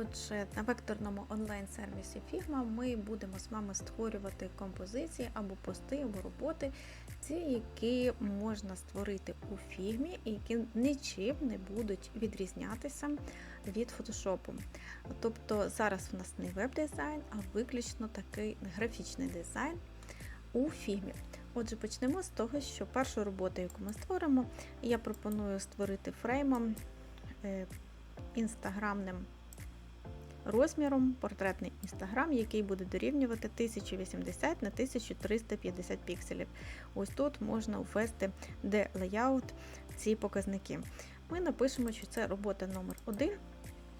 Отже, на векторному онлайн-сервісі Figma ми будемо з вами створювати композиції або пости, або роботи, ті, які можна створити у Figma і які нічим не будуть відрізнятися від фотошопу. Тобто зараз у нас не веб-дизайн, а виключно такий графічний дизайн у Figma. Отже, почнемо з того, що першу роботу, яку ми створимо, я пропоную створити фреймом е, інстаграмним розміром портретний інстаграм, який буде дорівнювати 1080 на 1350 пікселів. Ось тут можна ввести де леяут ці показники. Ми напишемо, що це робота номер 1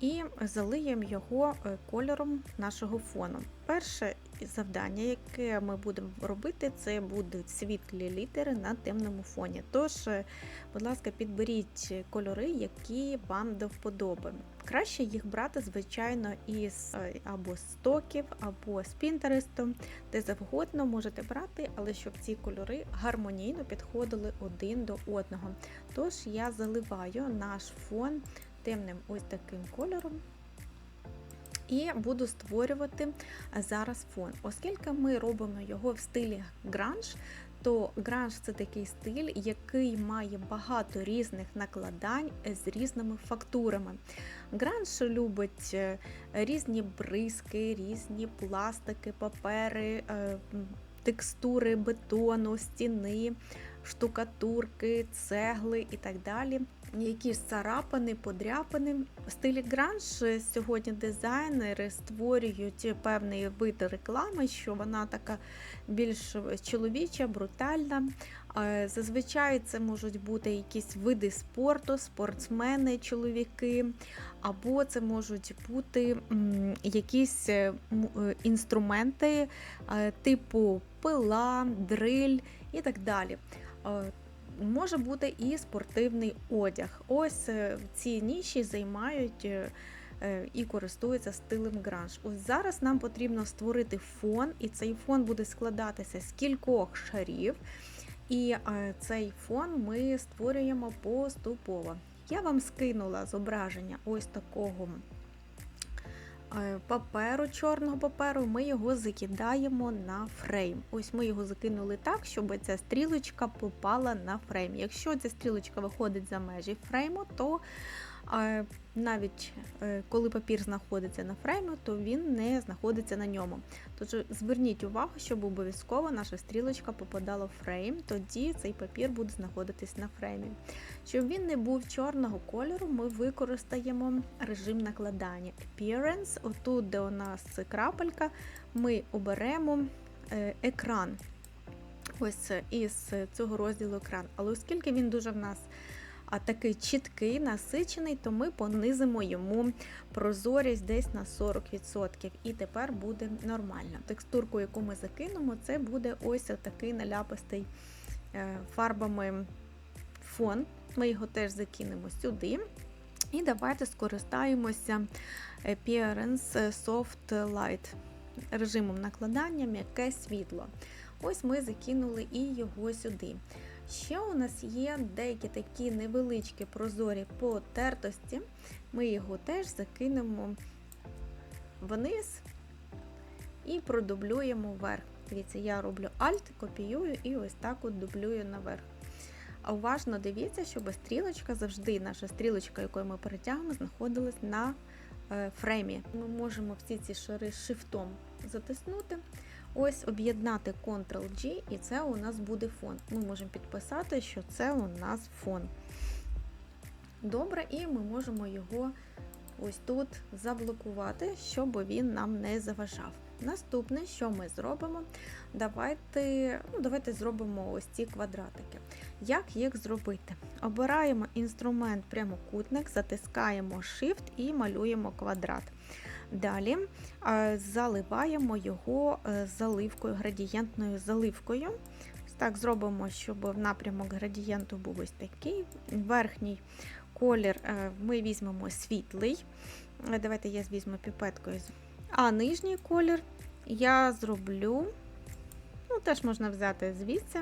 і залиємо його е, кольором нашого фону. Перше завдання, яке ми будемо робити, це будуть світлі літери на темному фоні. Тож, е, будь ласка, підберіть кольори, які вам до вподоби. Краще їх брати, звичайно, із е, або з стоків, або з Пінтересту, де завгодно можете брати, але щоб ці кольори гармонійно підходили один до одного. Тож я заливаю наш фон темним ось таким кольором. І буду створювати зараз фон. Оскільки ми робимо його в стилі гранж, то гранж це такий стиль, який має багато різних накладань з різними фактурами. Гранж любить е, різні бризки, різні пластики, папери, е, текстури бетону, стіни, штукатурки, цегли і так далі. Якісь царапини, подряпини. В стилі гранж сьогодні дизайнери створюють певний вид реклами, що вона така більш чоловіча, брутальна. Зазвичай це можуть бути якісь види спорту, спортсмени, чоловіки, або це можуть бути якісь е, інструменти типу пила, дриль і так далі. Може бути і спортивний одяг. Ось е, ці ніші займають е, і користуються стилем гранж. Ось зараз нам потрібно створити фон, і цей фон буде складатися з кількох шарів. І цей фон ми створюємо поступово. Я вам скинула зображення ось такого паперу, чорного паперу, ми його закидаємо на фрейм. Ось ми його закинули так, щоб ця стрілочка попала на фрейм. Якщо ця стрілочка виходить за межі фрейму, то навіть е, коли папір знаходиться на фреймі, то він не знаходиться на ньому. Тож зверніть увагу, щоб обов'язково наша стрілочка попадала в фрейм, тоді цей папір буде знаходитись на фреймі. Щоб він не був чорного кольору, ми використаємо режим накладання. Appearance, отут, де у нас крапелька, ми оберемо е, екран. Ось із цього розділу екран. Але оскільки він дуже в нас а такий чіткий, насичений, то ми понизимо йому прозорість десь на 40%. І тепер буде нормально. Текстурку, яку ми закинемо, це буде ось такий наляпистий е, фарбами фон. Ми його теж закинемо сюди. І давайте скористаємося Appearance Soft Light режимом накладання м'яке світло. Ось ми закинули і його сюди. Ще у нас є деякі такі невеличкі прозорі потертості. Ми його теж закинемо вниз і продублюємо вверх. Дивіться, я роблю Alt, копіюю і ось так от дублюю наверх. А уважно дивіться, щоб стрілочка завжди, наша стрілочка, якою ми перетягуємо, знаходилась на е, фреймі. Ми можемо всі ці шари шифтом затиснути. Ось об'єднати Ctrl-G, і це у нас буде фон. Ми можемо підписати, що це у нас фон. Добре, і ми можемо його ось тут заблокувати, щоб він нам не заважав. Наступне, що ми зробимо, давайте ну, давайте зробимо ось ці квадратики. Як їх зробити? Обираємо інструмент прямокутник, затискаємо Shift і малюємо квадрат. Далі заливаємо його е, заливкою, градієнтною заливкою. Так, зробимо, щоб напрямок градієнту був ось такий. Верхній колір е, ми візьмемо світлий. Е, давайте я візьму піпеткою. А нижній колір я зроблю, ну, теж можна взяти звідси,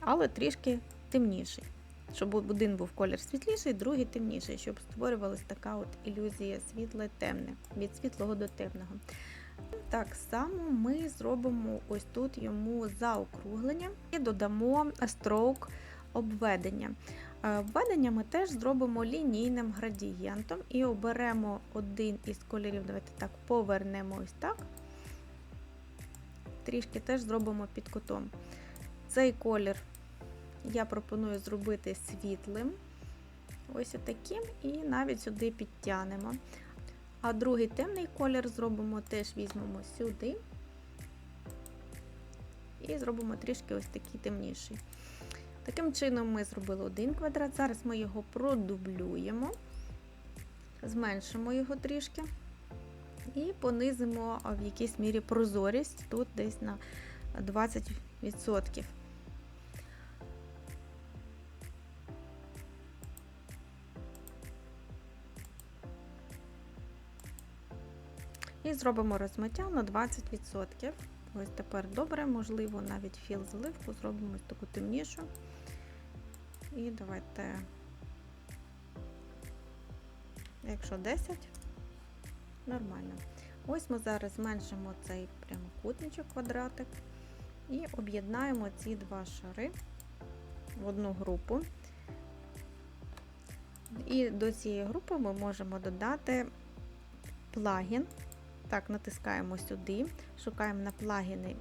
але трішки темніший. Щоб один був колір світліший, другий темніший, щоб створювалася така от ілюзія світле-темне, від світлого до темного. Так само ми зробимо ось тут йому заокруглення і додамо строк обведення. Е, Обведення ми теж зробимо лінійним градієнтом і оберемо один із кольорів. Давайте так повернемо ось так. Трішки теж зробимо під кутом. Цей колір я пропоную зробити світлим, ось таким, і навіть сюди підтягнемо. А другий темний колір зробимо теж візьмемо сюди і зробимо трішки ось такий темніший. Таким чином ми зробили один квадрат. Зараз ми його продублюємо, зменшимо його трішки і понизимо в якійсь мірі прозорість тут десь на 20%. І зробимо розмиття на 20%. Ось тепер добре, можливо, навіть філ заливку зробимо таку темнішу. І давайте, якщо 10, нормально. Ось ми зараз зменшимо цей прямокутничок, квадратик, і об'єднаємо ці два шари в одну групу. І до цієї групи ми можемо додати плагін. Так, натискаємо сюди, шукаємо на плагіни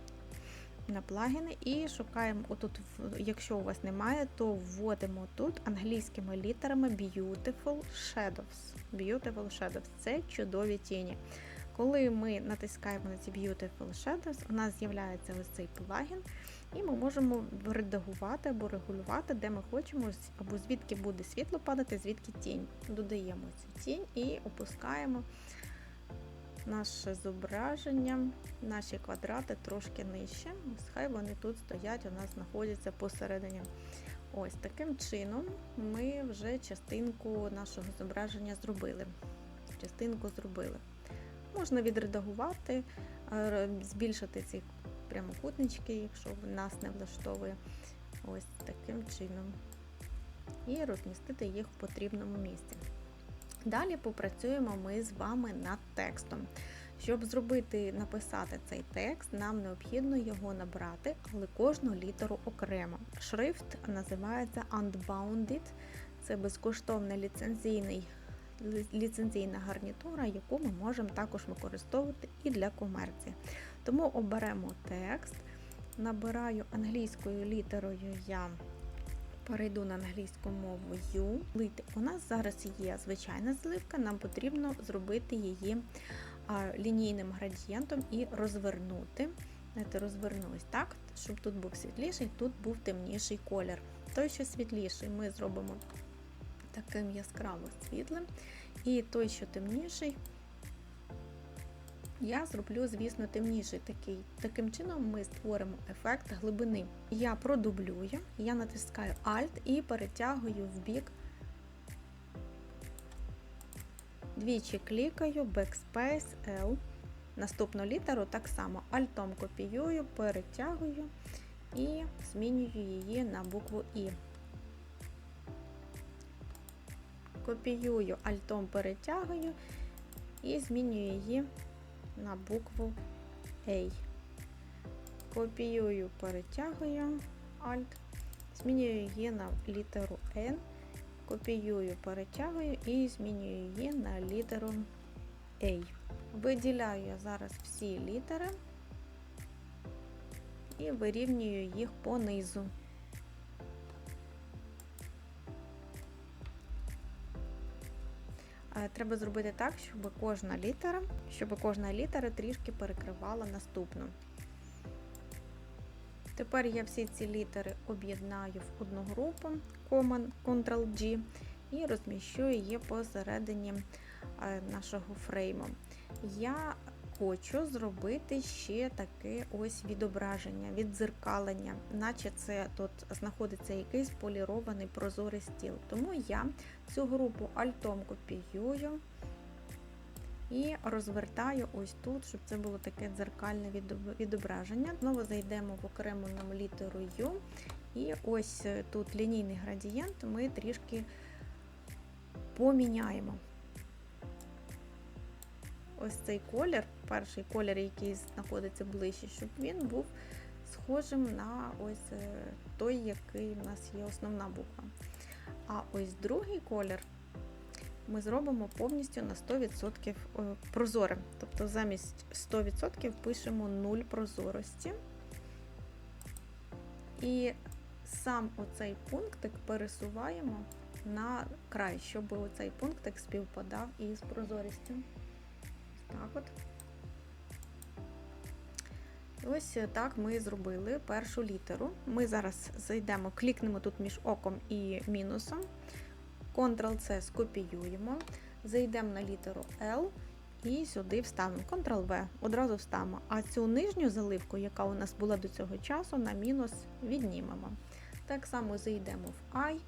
на плагіни і шукаємо отут, якщо у вас немає, то вводимо тут англійськими літерами Beautiful Shadows. Beautiful Shadows це чудові тіні. Коли ми натискаємо на ці Beautiful Shadows, у нас з'являється ось цей плагін, і ми можемо редагувати або регулювати, де ми хочемо, або звідки буде світло падати, звідки тінь. Додаємо цю тінь і опускаємо наше зображення, наші квадрати трошки нижче. Хай вони тут стоять, у нас знаходяться посередині. Ось таким чином ми вже частинку нашого зображення зробили. Частинку зробили. Можна відредагувати, збільшити ці прямокутнички, якщо нас не влаштовує. Ось таким чином. І розмістити їх в потрібному місці. Далі попрацюємо ми з вами над текстом. Щоб зробити, написати цей текст, нам необхідно його набрати, але кожну літеру окремо. Шрифт називається Unbounded, це безкоштовна ліцензійна гарнітура, яку ми можемо також використовувати і для комерції. Тому оберемо текст, набираю англійською літерою я Перейду на англійську мову U. У нас зараз є звичайна зливка, нам потрібно зробити її лінійним градієнтом і розвернути. Знаєте, розверну ось так, щоб тут був світліший, тут був темніший колір. Той, що світліший, ми зробимо таким яскраво світлим. І той, що темніший, я зроблю, звісно, темніший такий. Таким чином ми створимо ефект глибини. Я продублюю, я натискаю Alt і перетягую в бік. Двічі клікаю, Backspace L. Наступну літеру так само альтом копіюю, перетягую і змінюю її на букву І. Копіюю, альтом перетягую і змінюю її на букву A. Копіюю, перетягую Alt, змінюю її на літеру N, копіюю, перетягую і змінюю її на літеру A. Виділяю я зараз всі літери і вирівнюю їх понизу. Треба зробити так, щоб кожна літера, щоб кожна літера трішки перекривала наступну. Тепер я всі ці літери об'єднаю в одну групу Ctrl-G і розміщу її посередині е, нашого фрейму. Я хочу зробити ще таке ось відображення, віддзеркалення, наче це тут знаходиться якийсь полірований прозорий стіл. Тому я цю групу альтом копіюю і розвертаю ось тут, щоб це було таке дзеркальне відображення. Знову зайдемо в окрему нам літеру U І ось тут лінійний градієнт ми трішки поміняємо. Ось цей колір, перший колір, який знаходиться ближче, щоб він був схожим на ось е, той, який в нас є основна буква. А ось другий колір ми зробимо повністю на 100% е, прозорим. Тобто замість 100% пишемо 0 прозорості. І сам оцей пунктик пересуваємо на край, щоб оцей пунктик співпадав із прозорістю. Так от. Ось так ми зробили першу літеру. Ми зараз зайдемо, клікнемо тут між оком і мінусом. Ctrl-C скопіюємо, зайдемо на літеру L і сюди вставимо. Ctrl-V, одразу вставимо. А цю нижню заливку, яка у нас була до цього часу, на мінус віднімемо. Так само зайдемо в I,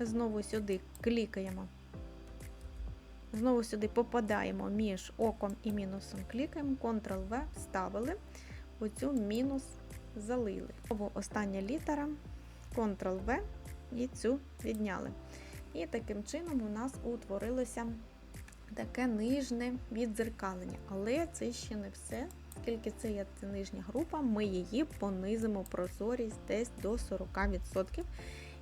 знову сюди клікаємо. Знову сюди попадаємо між оком і мінусом, клікаємо, Ctrl-V, вставили, оцю мінус залили. Остання літера, Ctrl-V і цю відняли. І таким чином у нас утворилося таке нижне віддзеркалення. Але це ще не все. Оскільки це є нижня група, ми її понизимо прозорість десь до 40%.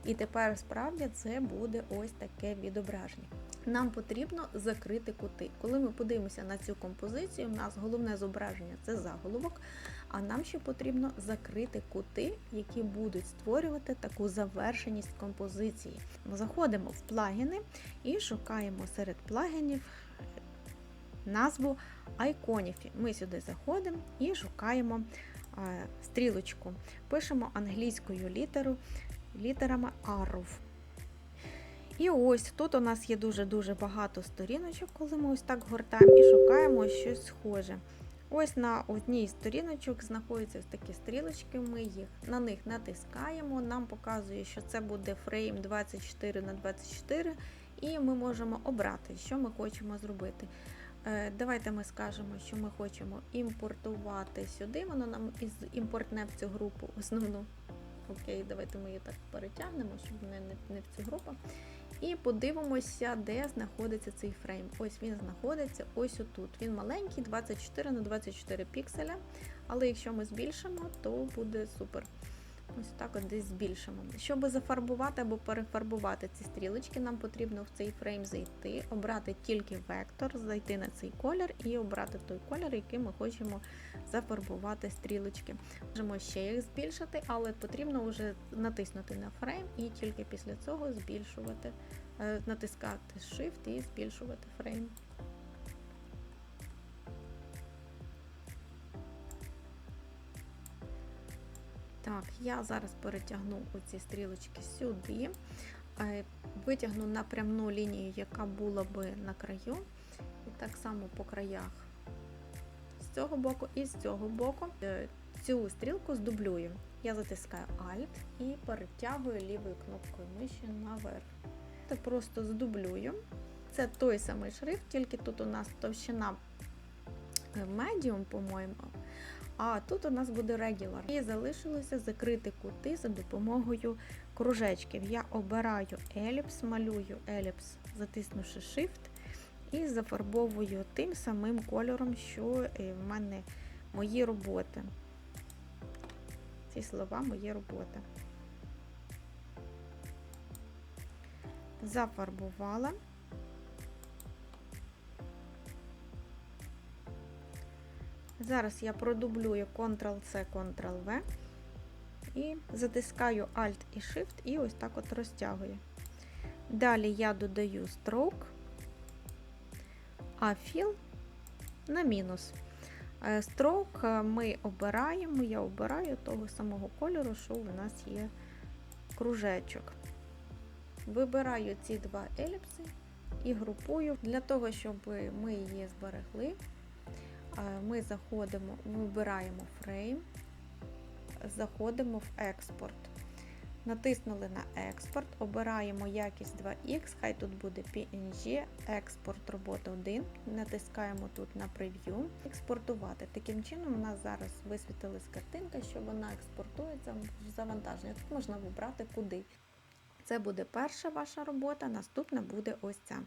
І тепер справді це буде ось таке відображення. Нам потрібно закрити кути. Коли ми подивимося на цю композицію, у нас головне зображення це заголовок, а нам ще потрібно закрити кути, які будуть створювати таку завершеність композиції. Заходимо в плагіни і шукаємо серед плагінів назву айконів. Ми сюди заходимо і шукаємо стрілочку. Пишемо англійською літеру, літерами arrow. І ось тут у нас є дуже-дуже багато сторіночок, коли ми ось так гортаємо і шукаємо щось схоже. Ось на одній з сторіночок знаходяться такі стрілочки, ми їх на них натискаємо, нам показує, що це буде фрейм 24 на 24 і ми можемо обрати, що ми хочемо зробити. Е, давайте ми скажемо, що ми хочемо імпортувати сюди, воно нам імпортне в цю групу основну. Окей, давайте ми її так перетягнемо, щоб не, не, не в цю групу. І подивимося, де знаходиться цей фрейм. Ось він знаходиться ось отут. Він маленький, 24 на 24 пікселя. Але якщо ми збільшимо, то буде супер. Ось так от десь збільшимо. Щоб зафарбувати або перефарбувати ці стрілочки, нам потрібно в цей фрейм зайти, обрати тільки вектор, зайти на цей колір і обрати той колір, який ми хочемо зафарбувати стрілочки. Можемо ще їх збільшити, але потрібно вже натиснути на фрейм і тільки після цього збільшувати, е, натискати Shift і збільшувати фрейм. Так, я зараз перетягну оці стрілочки сюди, е, витягну напрямну лінію, яка була би на краю, і так само по краях з цього боку і з цього боку. Е, цю стрілку здублюю. Я затискаю Alt і перетягую лівою кнопкою миші наверх. Це просто здублюю. Це той самий шрифт, тільки тут у нас товщина е, Medium, по-моєму. А тут у нас буде Regular. І залишилося закрити кути за допомогою кружечків. Я обираю еліпс, малюю еліпс, затиснувши Shift, і зафарбовую тим самим кольором, що в мене мої роботи. Ці слова мої роботи. Зафарбувала. Зараз я продублюю Ctrl-C, Ctrl-V і затискаю Alt і Shift і ось так от розтягую. Далі я додаю Stroke, а Fill на мінус. Stroke ми обираємо, я обираю того самого кольору, що у нас є кружечок. Вибираю ці два еліпси і групую для того, щоб ми її зберегли ми заходимо, вибираємо фрейм, заходимо в експорт. Натиснули на експорт, обираємо якість 2X, хай тут буде PNG, експорт роботи 1. Натискаємо тут на прев'ю, експортувати. Таким чином, у нас зараз висвітилась картинка, що вона експортується в завантаження. Тут можна вибрати куди. Це буде перша ваша робота, наступна буде ось ця.